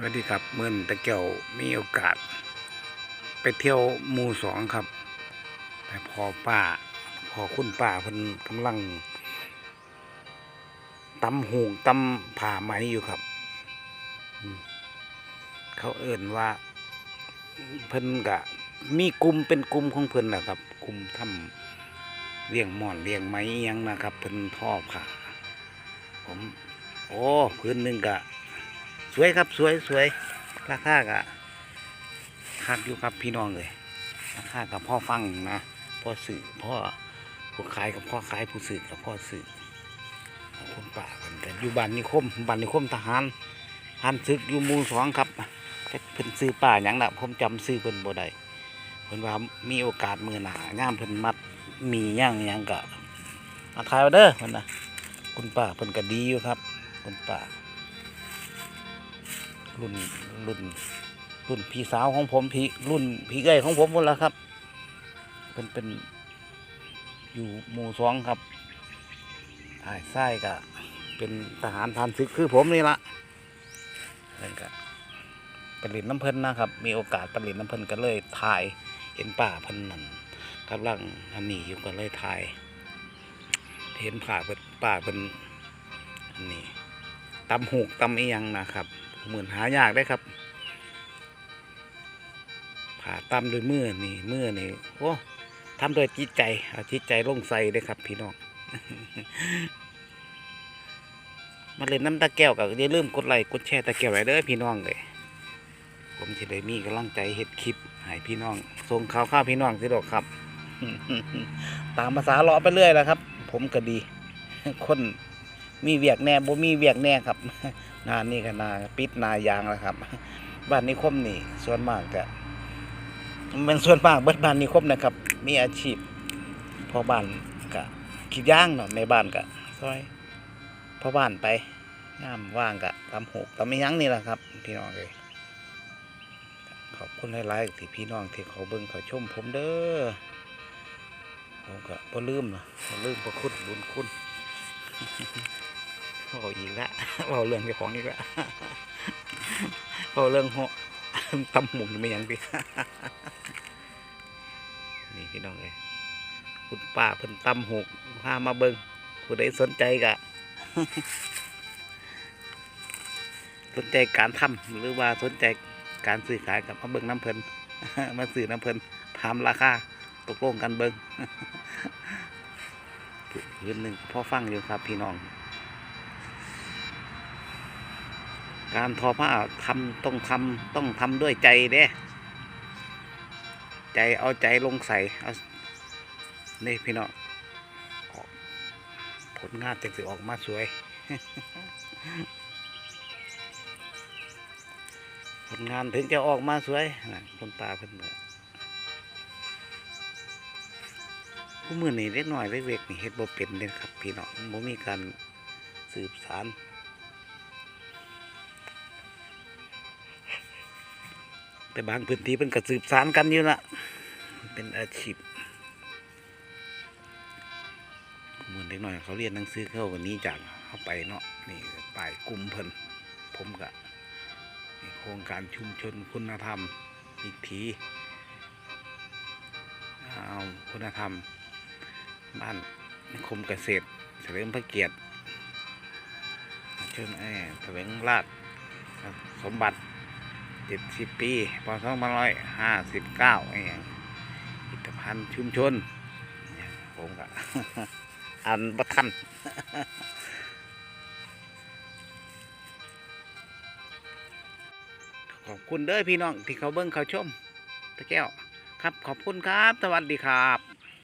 สวัสดีครับเมื่อนตะเกียวมีโอกาส ไปเที่ยวมู่สองครับไปพอป้า พอคุณป้าเพิ่นกำลังตำหูตำผ่าไหมอยู่ครับ เขาเอิ่นว่า เพิ่นกะ มีกลุ่มเป็นกลุ่มของเพิ่นนะครับกลุ่มทำเลี้ยงหมอนเลี้ยงไหมอิหยังนะครับ เพิ่นทอผ่าผม โอ้พื้นหนึ่งกะ วยครับสวยสวยราคากะคักอยู่ครับพี่น้องเลยราคากับพ่อฟังนะพ่อสื่อพ่อผู้ขายกับพ่อขายผู้สื่อกับพ่อสื่อคุณป่ากันกันอยู่บ้านนิคมบ้านนิคมทหารหันศึกอยู่มู่สองครับเพิ่นซื้อป่าอย่างละผมจำซื้อเพิ่นบ่ได้เพิ่นว่ามีโอกาสมือหนาง่ามเพิ่นมัดมีย่างหยังกะมาทายเอาเด้อเพิ่นนะคุณป้าเพิ่นก็ดีอยู่ครับ คุณป้า รุ่นรุ่นรุ่นพี่สาวของผมพี่รุ่นพี่เอ้ยของผมหมดแล้วครับ เป็นเป็นอยู่หมู่สองครับถ่ายไส้กะเป็นทหารพันศึกคือผมนี่ละนั่นก็ปล่นน้ำเพลินนะครับ มีโอกาสปล่นน้ำเพลินก็เลยถ่ายเห็นป่าเพิ่นนั่นกำลังอันนี้อยู่ก็เลยถ่าย เห็นป่าเพิ่นป่าเพิ่นอันนี้ตำหูกตำเอียงนะครับ เหมือนหายากได้ครับ ผ่าตำด้วยมือนี่มือนี่โอ้ทำโดยจิตใจเอาจิตใจลงใส่ได้ครับ พี่น้องมาเล่นน้ำตาแก้วกับอย่าลืมกดไลค์กดแชร์ตาแก้วไว้เด้อพี่น้องเลยผมจะได้มีกำลังใจเฮ็ดคลิปให้พี่น้องส่งข่าวข้าวพี่น้องสิดอกครับ ตามภาษาเลาะไปเรื่อยแล้วครับ ผมก็ดี คน มีเวียกแน่บ่มีเวียกแน่ครับ นานี่ก็นาปิดนายางแล้วครับ บ้านนิคมนี่ส่วนมากจะมันส่วนมากเบิดบ้านนิคมนะครับ มีอาชีพพอบ้านก็คิดย่างเนาะในบ้านก็ซอยพอบ้านไปย่ามว่างก็ทำหกทำไม่ยั้งนี่แหละครับ พี่น้องเลยขอบคุณหลายๆที่พี่น้องที่เขาเบิ่งเขาชมผมเด้อผมก็บ่ลืมเนาะบ่ลืมบ่คุณบุญคุณ เอาอีกล้วเอาเรื่องเจ้าของอีกล้วเอาเรื่องหาะตำหมุนไม่ยังดินี่พี่น้องเลยคุณป้าเพิ่นตำหกพามาเบิ้งผู้ใดสนใจกะสนใจการทำหรือว่าสนใจการซื้อขายกับมาเบิ้งน้ำเพิ่นมาซื้อน้ำเพิ่นถามราคาตกลงกันเบิ้งพื้นหนึ่งพ่อฟังอยู่ครับพี่น้อง การทอผ้าทำต้องทำต้องทำด้วยใจเด้ใจเอาใจลงใส่เอานี่พี่น้องผลงานจะสิออกมาสวย ผลงานถึงจะออกมาสวยนะคนตาเพิ่นเบิดผู้มือนี่เล็กน้อยเล็กๆนี่เฮ็ดบ่เป็นเด้ครับ พี่น้องบ่มีการสืบสาร แต่บางพื้นที่เป็นกระสืบสารกันอยู่ละเป็นอาชีพเหมือนเด็กหน่อยเขาเรียนหนังสือเข้าวันนี้จากเข้าไปเนาะนี่ป้ายกลุ่มเพิ่นผมกะนี่โครงการชุมชนคุณธรรมอีกทีเอาคุณธรรม บ้านนิคมเกษตรเฉลิมพระเกียรติเชิญไอ้เฉลิมราชสมบัติ เจ็ดสิบปีพศสองพันร้อยห้าสิบเก้าเองผลิตภัณฑ์ชุมชน ผมก็อันประทันขอบคุณเด้อพี่น้องที่เขาเบิ้งเขาชมตะแก้ว ครับขอบคุณครับ สวัสดีครับ